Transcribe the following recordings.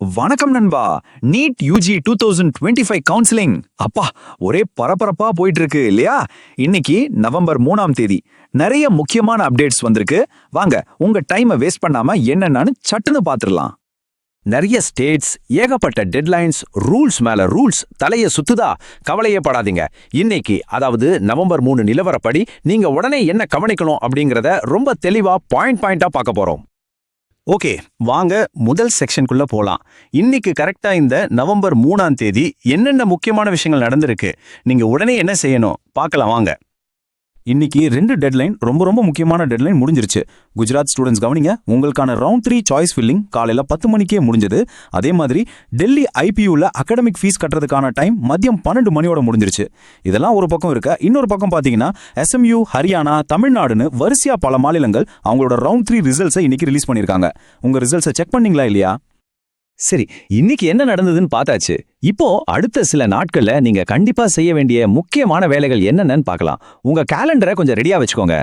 வணக்கம் நண்பா. NEET UG two thousand twenty five counselling அப்பா ஒரே பரபரப்பா போயிட்டு இருக்கு இல்லையா? இன்னைக்கு நவம்பர் மூணாம் தேதி. நிறைய முக்கியமான அப்டேட்ஸ் வந்திருக்கு. வாங்க உங்க டைமை வேஸ்ட் பண்ணாம என்னென்னு சட்டுன்னு பாத்துடலாம். நிறைய ஸ்டேட்ஸ் ஏகப்பட்ட டெட்லைன்ஸ் ரூல்ஸ் மேல ரூல்ஸ் தலைய சுத்துதா கவலையே படாதீங்க. இன்னைக்கு அதாவது நவம்பர் மூணு நிலவரப்படி நீங்க உடனே என்ன கவனிக்கணும் அப்படிங்கறத ரொம்ப தெளிவா பாயிண்ட் பாயிண்டா பார்க்க போறோம். ஓகே வாங்க முதல் செக்ஷனுக்குள்ள போலாம். இன்னைக்கு கரெக்டா இந்த நவம்பர் மூணாம் தேதி என்னென்ன முக்கியமான விஷயங்கள் நடந்திருக்கு? நீங்க உடனே என்ன செய்யணும்? பார்க்கலாம் வாங்க. இன்னைக்கு ரெண்டு டெட்லைன் ரொம்ப ரொம்ப முக்கியமான டெட்லைன் முடிஞ்சிருச்சு. குஜராத் ஸ்டூடெண்ட்ஸ் கவனிங்க உங்களுக்கான ரவுண்ட் த்ரீ சாய்ஸ் ஃபில்லிங் காலையில் பத்து மணிக்கே முடிஞ்சது. அதே மாதிரி டெல்லி ஐபியூவில் அகாடமிக் ஃபீஸ் கட்டுறதுக்கான டைம் மதியம் பன்னெண்டு மணியோட முடிஞ்சிருச்சு. இதெல்லாம் ஒரு பக்கம் இருக்க இன்னொரு பக்கம் பார்த்தீங்கன்னா எஸ்எம்யூ ஹரியானா தமிழ்நாடுன்னு வரிசையாக பல மாநிலங்கள் அவங்களோட ரவுண்ட் த்ரீ ரிசல்ட்ஸை இன்னைக்கு ரிலீஸ் பண்ணியிருக்காங்க. உங்கள் ரிசல்ட்ஸை செக் பண்ணிங்களா இல்லையா? சரி இன்னைக்கு என்ன நடந்ததுன்னு பார்த்தாச்சு. இப்போ அடுத்த சில நாட்கள்ல நீங்க கண்டிப்பா செய்ய வேண்டிய முக்கியமான வேலைகள் என்னென்னு பார்க்கலாம். உங்க கேலண்டரை கொஞ்சம் ரெடியா வச்சுக்கோங்க.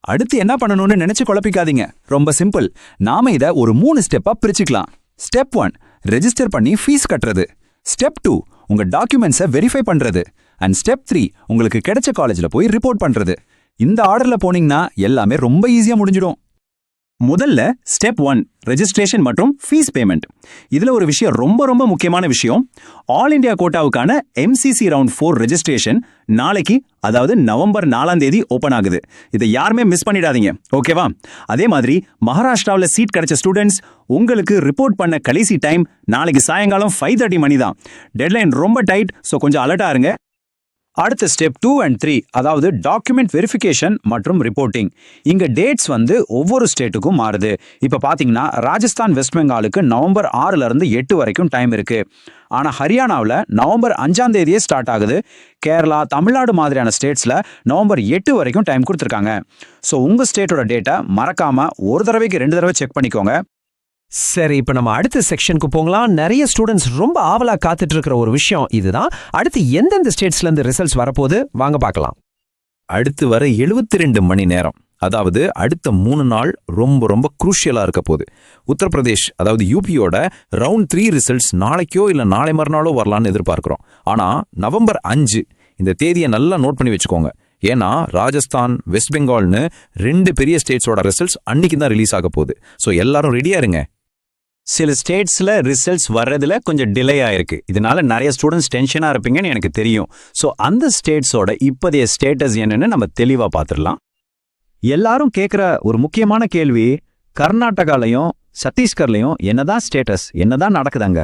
அடுத்து என்ன பண்ணணும்னு நினைச்சு குழப்பிக்காதீங்க. ரொம்ப சிம்பிள் நாம இத ஒரு மூணு ஸ்டெப்பா பிரிச்சுக்கலாம். ஸ்டெப் ஒன் ரெஜிஸ்டர் பண்ணி ஃபீஸ் கட்டுறது. ஸ்டெப் டூ உங்க டாக்குமெண்ட்ஸை வெரிஃபை பண்றது. அண்ட் ஸ்டெப் த்ரீ உங்களுக்கு கிடைச்ச காலேஜ்ல போய் ரிப்போர்ட் பண்றது. இந்த ஆர்டர்ல போனீங்கன்னா எல்லாமே ரொம்ப ஈஸியா முடிஞ்சிடும். முதல்ல ஸ்டெப் ஒன் ரெஜிஸ்ட்ரேஷன் மற்றும் ஃபீஸ் பேமெண்ட் இதில் ஒரு விஷயம் ரொம்ப ரொம்ப முக்கியமான விஷயம். ஆல் இந்தியா கோட்டாவுக்கான எம்சிசி ரவுண்ட் ஃபோர் ரெஜிஸ்ட்ரேஷன் நாளைக்கு அதாவது நவம்பர் நாலாம் தேதி ஓப்பன் ஆகுது. இதை யாருமே மிஸ் பண்ணிடாதீங்க. ஓகேவா அதே மாதிரி மகாராஷ்டிராவில் சீட் கிடைச்ச ஸ்டூடெண்ட்ஸ் உங்களுக்கு ரிப்போர்ட் பண்ண கடைசி டைம் நாளைக்கு சாயங்காலம் ஃபைவ் தேர்ட்டி மணி தான் டெட்லைன் ரொம்ப டைட் ஸோ கொஞ்சம் அலர்ட்டாக இருங்க. அடுத்த ஸ்டெப் டூ அண்ட் த்ரீ அதாவது டாக்குமெண்ட் வெரிஃபிகேஷன் மற்றும் ரிப்போர்ட்டிங் இங்கே டேட்ஸ் வந்து ஒவ்வொரு ஸ்டேட்டுக்கும் மாறுது. இப்போ பார்த்தீங்கன்னா ராஜஸ்தான் வெஸ்ட் பெங்காலுக்கு நவம்பர் ஆறுலேருந்து எட்டு வரைக்கும் டைம் இருக்குது ஆனால் ஹரியானாவில் நவம்பர் அஞ்சாம் தேதியே ஸ்டார்ட் ஆகுது. கேரளா தமிழ்நாடு மாதிரியான ஸ்டேட்ஸில் நவம்பர் எட்டு வரைக்கும் டைம் கொடுத்துருக்காங்க. ஸோ உங்கள் ஸ்டேட்டோட டேட்டை மறக்காமல் ஒரு தடவைக்கு ரெண்டு தடவை செக் பண்ணிக்கோங்க. சரி இப்ப நம்ம அடுத்த செக்ஷனுக்கு போகலாம். நிறைய ஸ்டூடெண்ட்ஸ் ரொம்ப ஆவலா காத்துட்டு இருக்கிற ஒரு விஷயம் இதுதான். அடுத்து எந்தெந்த ஸ்டேட்ஸ்ல இருந்து ரிசல்ட்ஸ் வரப்போகுது? வாங்க பார்க்கலாம். அடுத்து வர எழுபத்தி ரெண்டு மணி நேரம் அதாவது அடுத்த மூணு நாள் ரொம்ப ரொம்ப குரூஷியலாக இருக்க போகுது. உத்தரப்பிரதேஷ் அதாவது யூபியோட ரவுண்ட் த்ரீ ரிசல்ட்ஸ் நாளைக்கோ இல்லை நாளை மறுநாளோ வரலான்னு எதிர்பார்க்குறோம். ஆனால் நவம்பர் அஞ்சு இந்த தேதியை நல்லா நோட் பண்ணி வச்சுக்கோங்க. ஏன்னா ராஜஸ்தான் வெஸ்ட் பெங்கால்னு ரெண்டு பெரிய ஸ்டேட்ஸோட ரிசல்ட்ஸ் அன்னைக்கு தான் ரிலீஸ் ஆக போகுது. ஸோ எல்லாரும் ரெடியாக இருங்க. சில ஸ்டேட்ஸ்ல ரிசல்ட்ஸ் வர்றதுல கொஞ்சம் டிலே ஆயிருக்கு. இதனால நிறைய ஸ்டூடெண்ட்ஸ் டென்ஷனா இருப்பீங்கன்னு எனக்கு தெரியும். ஸோ அந்த ஸ்டேட்ஸோட இப்போதைய ஸ்டேட்டஸ் என்னன்னு நம்ம தெளிவா பார்த்துடலாம். எல்லாரும் கேட்குற ஒரு முக்கியமான கேள்வி கர்நாடகாலையும் சத்தீஸ்கர்லையும் என்னதான் ஸ்டேட்டஸ் என்னதான் நடக்குதாங்க?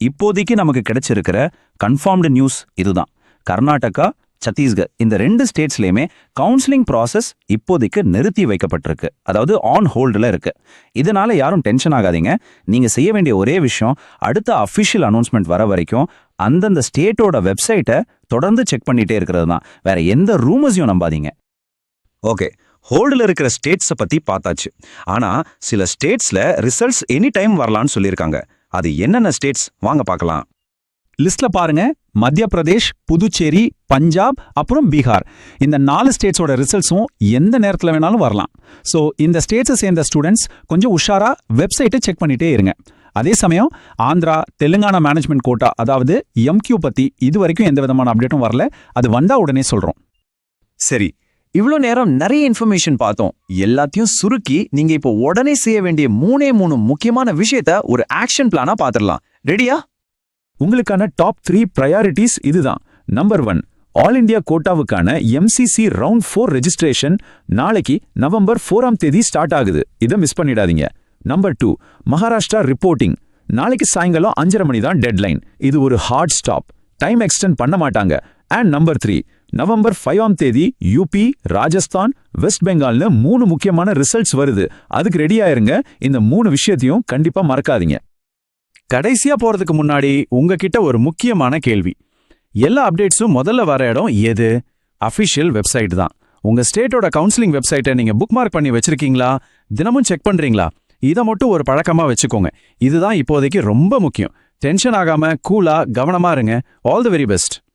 இப்போதைக்கு நமக்கு கிடைச்சிருக்கிற கன்ஃபார்ம்டு நியூஸ் இதுதான். கர்நாடகா சத்தீஸ்கர். இந்த ரெண்டு ஸ்டேட்ஸ்லயுமே கவுன்சிலிங் ப்ராசஸ் இப்போதைக்கு நிறுத்தி வைக்கப்பட்டிருக்கு. அதாவது ஆன் ஹோல்டில் இருக்கு. இதனால யாரும் டென்ஷன் ஆகாதீங்க. நீங்க செய்ய வேண்டிய ஒரே விஷயம் அடுத்த அஃபிஷியல் அனௌன்ஸ்மெண்ட் வர வரைக்கும் அந்தந்த ஸ்டேட்டோட வெப்சைட்டை தொடர்ந்து செக் பண்ணிட்டே இருக்கிறது தான். வேற எந்த ரூமர்ஸையும் நம்பாதீங்க. ஓகே. ஹோல்டில் இருக்கிற ஸ்டேட்ஸை பத்தி பார்த்தாச்சு. ஆனா சில ஸ்டேட்ஸ்ல ரிசல்ட்ஸ் எனி டைம் வரலான்னு சொல்லியிருக்காங்க. அது என்னென்ன ஸ்டேட்ஸ் வாங்க பார்க்கலாம். லிஸ்ட்ல பாருங்க. மத்திய பிரதேஷ் புதுச்சேரி பஞ்சாப் அப்புறம் பீகார். இந்த நாலு ஸ்டேட்ஸோட ரிசல்ட்ஸும் எந்த நேரத்தில் வேணாலும் வரலாம். ஸோ இந்த ஸ்டேட்ஸை சேர்ந்த ஸ்டூடெண்ட்ஸ் கொஞ்சம் உஷாரா வெப்சைட்டை செக் பண்ணிட்டே இருங்க. அதே சமயம் ஆந்திரா தெலுங்கானா மேனேஜ்மெண்ட் கோட்டா அதாவது எம்கியூ பத்தி இது வரைக்கும் எந்த விதமான அப்டேட்டும் வரல. அது வந்தா உடனே சொல்றோம். சரி இவ்வளோ நேரம் நிறைய இன்ஃபர்மேஷன் பார்த்தோம். எல்லாத்தையும் சுருக்கி நீங்க இப்போ உடனே செய்ய வேண்டிய மூணே மூணு முக்கியமான விஷயத்த ஒரு ஆக்ஷன் பிளானா பார்த்துடலாம். ரெடியா உங்களுக்கான டாப் த்ரீ ப்ரையாரிட்டிஸ் இதுதான். நம்பர் ஒன் ஆல் இந்தியா கோட்டாவுக்கான எம்சிசி ரவுண்ட் ஃபோர் ரெஜிஸ்ட்ரேஷன் நாளைக்கு நவம்பர் ஃபோராம் தேதி ஸ்டார்ட் ஆகுது. இதை மிஸ் பண்ணிடாதீங்க. நம்பர் டூ மகாராஷ்டிரா ரிப்போர்ட்டிங் நாளைக்கு சாயங்காலம் அஞ்சரை மணி தான் டெட்லைன் இது ஒரு ஹார்ட் ஸ்டாப் டைம் எக்ஸ்டெண்ட் பண்ண மாட்டாங்க. அண்ட் நம்பர் த்ரீ நவம்பர் ஃபைவாம் தேதி யூபி ராஜஸ்தான் வெஸ்ட் பெங்கால்னு மூணு முக்கியமான ரிசல்ட்ஸ் வருது. அதுக்கு ரெடி ஆயிருங்க. இந்த மூணு விஷயத்தையும் கண்டிப்பா மறக்காதீங்க. கடைசியா போறதுக்கு முன்னாடி உங்ககிட்ட ஒரு முக்கியமான கேள்வி. எல்லா அப்டேட்ஸும் முதல்ல வர இடம் எது? அஃபிஷியல் வெப்சைட் தான். உங்க ஸ்டேட்டோட கவுன்சிலிங் வெப்சைட்டை நீங்க புக்மார்க் பண்ணி வச்சிருக்கீங்களா? தினமும் செக் பண்றீங்களா? இதை மட்டும் ஒரு பழக்கமா வச்சுக்கோங்க. இதுதான் இப்போதைக்கு ரொம்ப முக்கியம். டென்ஷன் ஆகாம கூலா கவனமா இருங்க. All the very best